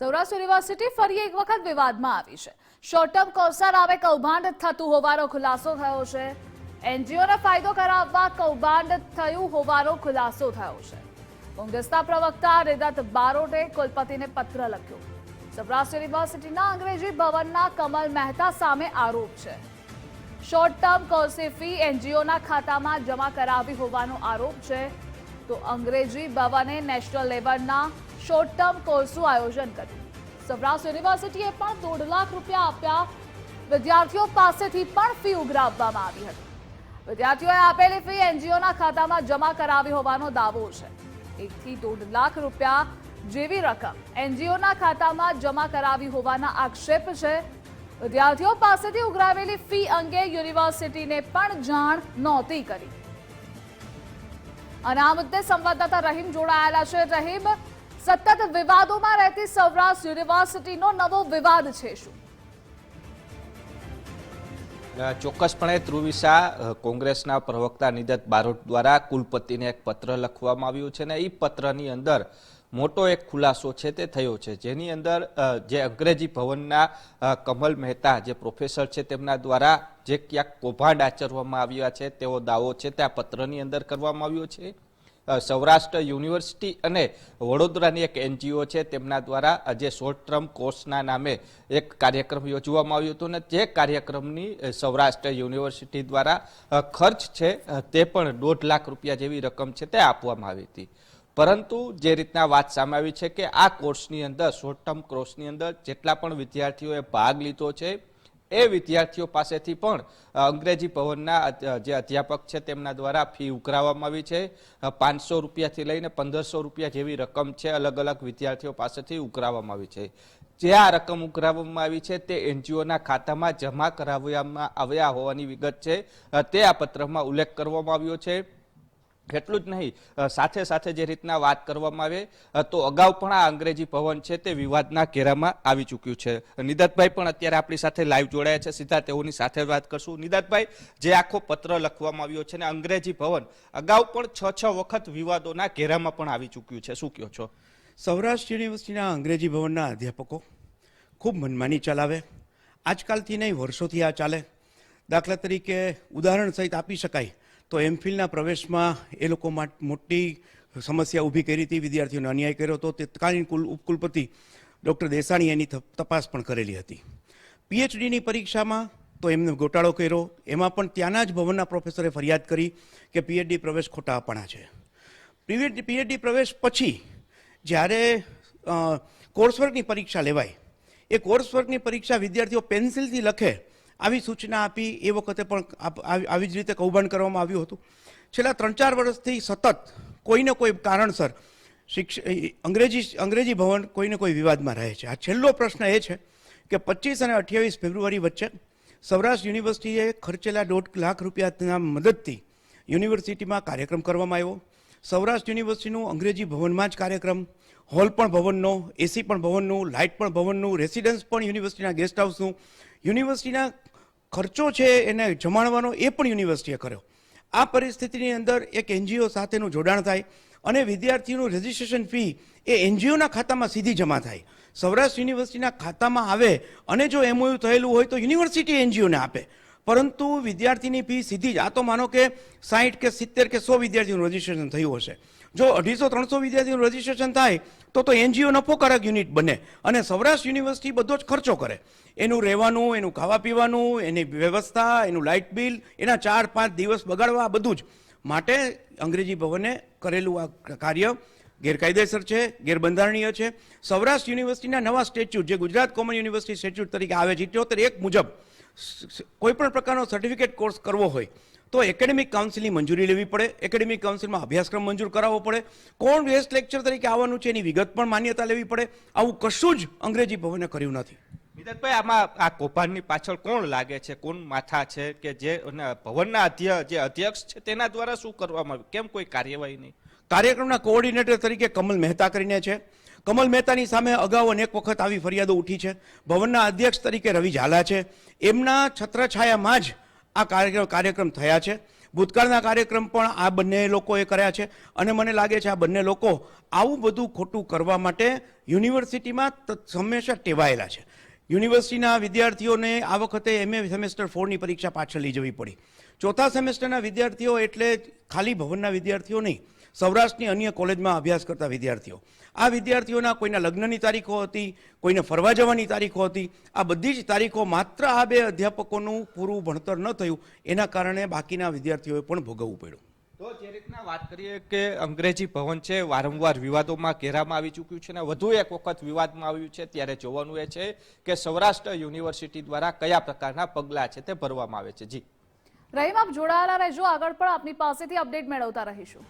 Saurashtra university ફરી એક વખત વિવાદમાં આવી છે. શોર્ટ ટર્મ કોર્સના આવે કૌભાંડ થતું હોવાનો ખુલાસો થયો છે. એનજીઓને ફાયદો કરાવવા કૌભાંડ થયું હોવાનો ખુલાસો થયો છે. કોંગ્રેસના પ્રવક્તા રેદત બારોટે કુલપતિને પત્ર લખ્યો. સૌરાષ્ટ્ર યુનિવર્સિટીના અંગ્રેજી ભવનના કમલ મહેતા સામે આરોપ છે. શોર્ટ ટર્મ કોર્સની ફી એનજીઓના ખાતામાં જમા કરાવી હોવાનો આરોપ છે. તો અંગ્રેજી ભવને નેશનલ લેવલના શોર્ટ ટર્મ કોર્સનું આયોજન કર્યું. સૌરાષ્ટ્ર યુનિવર્સિટીએ પણ દોઢ લાખ રૂપિયા આપ્યા. વિદ્યાર્થીઓ પાસેથી પણ ફી ઉઘરાવવામાં આવી હતી. વિદ્યાર્થીઓએ આપેલી ફી એનજીઓના ખાતામાં જમા કરાવી હોવાનો દાવો છે. એકથી દોઢ લાખ રૂપિયા જેવી રકમ એનજીઓના ખાતામાં જમા કરાવી હોવાના આક્ષેપ છે. વિદ્યાર્થીઓ પાસેથી ઉઘરાવેલી ફી અંગે યુનિવર્સિટીને પણ જાણ નહોતી કરી. અને આ મુદ્દે સંવાદદાતા રહીમ જોડાયેલા છે. રહીમ સતત વિવાદોમાં રહેતી સૌરાષ્ટ્ર યુનિવર્સિટીનો નવો વિવાદ છે શું? ચોક્કસપણે ધ્રુવિશા કોંગ્રેસના પ્રવક્તા નિદત બારોટ દ્વારા કુલપતિને એક પત્ર લખવામાં આવ્યું છે ને એ પત્રની અંદર મોટો એક ખુલાસો છે તે થયો છે. જેની અંદર જે અંગ્રેજી ભવનના કમલ મહેતા જે પ્રોફેસર છે તેમના દ્વારા જે ક્યાંક કૌભાંડ આચરવામાં આવ્યા છે તેવો દાવો છે તે આ પત્રની અંદર કરવામાં આવ્યો છે? સૌરાષ્ટ્ર યુનિવર્સિટી અને વડોદરાની એક એનજીઓ છે, તેમના દ્વારા જે શોર્ટ ટર્મ કોર્સના નામે એક કાર્યક્રમ યોજવામાં આવ્યો હતો અને જે કાર્યક્રમની સૌરાષ્ટ્ર યુનિવર્સિટી દ્વારા ખર્ચ છે તે પણ દોઢ લાખ રૂપિયા જેવી રકમ છે તે આપવામાં આવી હતી. પરંતુ જે રીતના વાત સામે આવી છે કે આ કોર્સની અંદર શોર્ટ ટર્મ કોર્સની અંદર જેટલા પણ વિદ્યાર્થીઓએ ભાગ લીધો છે એ વિદ્યાર્થીઓ પાસેથી પણ અંગ્રેજી ભવનના જે અધ્યાપક છે તેમના દ્વારા ફી ઉઘરાવવામાં આવી છે. પાંચસો રૂપિયાથી લઈને પંદરસો રૂપિયા જેવી રકમ છે અલગ અલગ વિદ્યાર્થીઓ પાસેથી ઉઘરાવવામાં આવી છે. જે આ રકમ ઉઘરાવવામાં આવી છે તે એનજીઓના ખાતામાં જમા કરાવવામાં આવ્યા હોવાની વિગત છે. તે આ પત્રમાં ઉલ્લેખ કરવામાં આવ્યો છે. એટલું જ નહીં સાથે સાથે જે રીતના વાત કરવામાં આવે તો અગાઉ પણ આ અંગ્રેજી ભવન છે તે વિવાદના ઘેરામાં આવી ચૂક્યું છે. નિદાતભાઈ પણ અત્યારે આપણી સાથે લાઈવ જોડાયા છે. સીધા તેઓની સાથે વાત કરશું. નિદાતભાઈ, જે આખો પત્ર લખવામાં આવ્યો છે ને અંગ્રેજી ભવન, અગાઉ પણ છ છ વખત વિવાદોના ઘેરામાં પણ આવી ચૂક્યું છે. શું કહો છો? સૌરાષ્ટ્ર યુનિવર્સિટીના અંગ્રેજી ભવનના અધ્યાપકો ખૂબ મનમાની ચલાવે. આજકાલથી નહીં, વર્ષોથી આ ચાલે. દાખલા તરીકે ઉદાહરણ સહિત આપી શકાય. તો એમફિલના પ્રવેશમાં એ લોકો મોટી સમસ્યા ઊભી કરી હતી, વિદ્યાર્થીઓને અન્યાય કર્યો હતો. તે તત્કાલીન કુલ, ઉપકુલપતિ ડૉક્ટર દેસાણી એની તપાસ પણ કરેલી હતી. પીએચડીની પરીક્ષામાં તો એમને ગોટાળો કર્યો. એમાં પણ ત્યાંના જ ભવનના પ્રોફેસરે ફરિયાદ કરી કે પીએચડી પ્રવેશ ખોટા આપણા છે. પીએચડી પ્રવેશ પછી જ્યારે કોર્સવર્કની પરીક્ષા લેવાય, એ કોર્સવર્કની પરીક્ષા વિદ્યાર્થીઓ પેન્સિલથી લખે આવી સૂચના આપી એ વખતે પણ આવી જ રીતે કૌભાંડ કરવામાં આવ્યું હતું. છેલ્લા ત્રણ ચાર વર્ષથી સતત કોઈને કોઈ કારણસર શિક્ષ અંગ્રેજી અંગ્રેજી ભવન કોઈને કોઈ વિવાદમાં રહે છે. આ છેલ્લો પ્રશ્ન એ છે કે પચીસ અને અઠ્યાવીસ ફેબ્રુઆરી વચ્ચે સૌરાષ્ટ્ર યુનિવર્સિટીએ ખર્ચેલા દોઢ લાખ રૂપિયાના મદદથી યુનિવર્સિટીમાં કાર્યક્રમ કરવામાં આવ્યો. સૌરાષ્ટ્ર યુનિવર્સિટીનું અંગ્રેજી ભવનમાં જ કાર્યક્રમ, હોલ પણ ભવનનો, એસી પણ ભવનનું, લાઇટ પણ ભવનનું, રેસિડન્સ પણ યુનિવર્સિટીના ગેસ્ટ હાઉસનું, યુનિવર્સિટીના ખર્ચો છે એને જમાડવાનો એ પણ યુનિવર્સિટીએ કર્યો. આ પરિસ્થિતિની અંદર એક એનજીઓ સાથેનું જોડાણ થાય અને વિદ્યાર્થીનું રજિસ્ટ્રેશન ફી એ એનજીઓના ખાતામાં સીધી જમા થાય. સૌરાષ્ટ્ર યુનિવર્સિટીના ખાતામાં આવે અને જો એમઓયુ થયેલું હોય તો યુનિવર્સિટી એનજીઓને આપે. પરંતુ વિદ્યાર્થીની ફી સીધી જ, આ તો માનો કે સાહીઠ કે સિત્તેર કે સો વિદ્યાર્થીનું રજિસ્ટ્રેશન થયું હશે. જો અઢીસો, ત્રણસો વિદ્યાર્થીનું રજિસ્ટ્રેશન થાય, તો તો એનજીઓ નફોકારક યુનિટ બને અને સૌરાષ્ટ્ર યુનિવર્સિટી બધો જ ખર્ચો કરે. એનું રહેવાનું, એનું ખાવા પીવાનું, એની વ્યવસ્થા, એનું લાઇટ બિલ એના ચાર, પાંચ દિવસ બગાડવા બધું જ. માટે અંગ્રેજી ભવને કરેલું આ કાર્ય ગેરકાયદેસર છે, ગેરબંધારણીય છે. સૌરાષ્ટ્ર યુનિવર્સિટીના નવા સ્ટેચ્યુટ જે ગુજરાત કોમન યુનિવર્સિટી સ્ટેચ્યુટ તરીકે આવે છે ઇઠ્યોતેર એક મુજબ કોઈ પણ પ્રકારનો સર્ટિફિકેટ કોર્સ કરવો હોય તો એકેડેમિક કાઉન્સિલની મંજૂરી લેવી પડે. એકેડેમિક કાઉન્સિલમાં અભ્યાસક્રમ મંજૂર કરાવવો પડે. કોણ ગેસ્ટ લેક્ચર તરીકે આવવાનું છે એની વિગત પણ માન્યતા લેવી પડે. આવું કશું જ અંગ્રેજી ભવને કર્યું નથી. નિદાતભાઈ આમાં આ કૌભાંડની પાછળ કોણ લાગે છે? કોણ માથા છે? કે જે ભવનના અધ્ય જે અધ્યક્ષ છે તેના દ્વારા શું કરવામાં આવ્યું? કેમ કોઈ કાર્યવાહી નહીં? કાર્યક્રમના કોઓર્ડિનેટર તરીકે કમલ મહેતા કરીને છે. કમલ મહેતાની સામે અગાઉ અનેક વખત આવી ફરિયાદો ઉઠી છે. ભવનના અધ્યક્ષ તરીકે રવિ ઝાલા છે. એમના છત્રછાયામાં જ આ કાર્યક્રમ કાર્યક્રમ થયા છે. ભૂતકાળના કાર્યક્રમ પણ આ બંને લોકોએ કર્યા છે અને મને લાગે છે આ બંને લોકો આવું બધું ખોટું કરવા માટે યુનિવર્સિટીમાં હંમેશા ટેવાયેલા છે. યુનિવર્સિટીના વિદ્યાર્થીઓને આ વખતે એમએ સેમેસ્ટર ફોરની પરીક્ષા પાછળ લઈ જવી પડી. ચોથા સેમેસ્ટરના વિદ્યાર્થીઓ એટલે ખાલી ભવનના વિદ્યાર્થીઓ નહીં, સૌરાષ્ટ્રની અન્ય કોલેજમાં અભ્યાસ કરતા વિદ્યાર્થીઓ. આ વિદ્યાર્થીઓના કોઈના લગ્નની તારીખો હતી, કોઈને ફરવા જવાની તારીખો હતી, આ બધી જ તારીખો માત્ર આ બે અધ્યાપકોનું પૂરું ભણતર ન થયું, એના કારણે બાકીના વિદ્યાર્થીઓએ પણ ભોગવવું પડ્યું. તો જે રીતના વાત કરીએ કે અંગ્રેજી ભવન છે, વારંવાર વિવાદોમાં ઘેરામાં આવી ચૂક્યું છે અને વધુ એક વખત વિવાદમાં આવ્યું છે, ત્યારે જોવાનું એ છે કે સૌરાષ્ટ્ર યુનિવર્સિટી દ્વારા કયા પ્રકારના પગલાં છે તે ભરવામાં આવે છે. જી. રહીમ આપ જોડાયેલા રહેજો. આગળ પણ આપની પાસેથી અપડેટ મેળવતા રહીશું.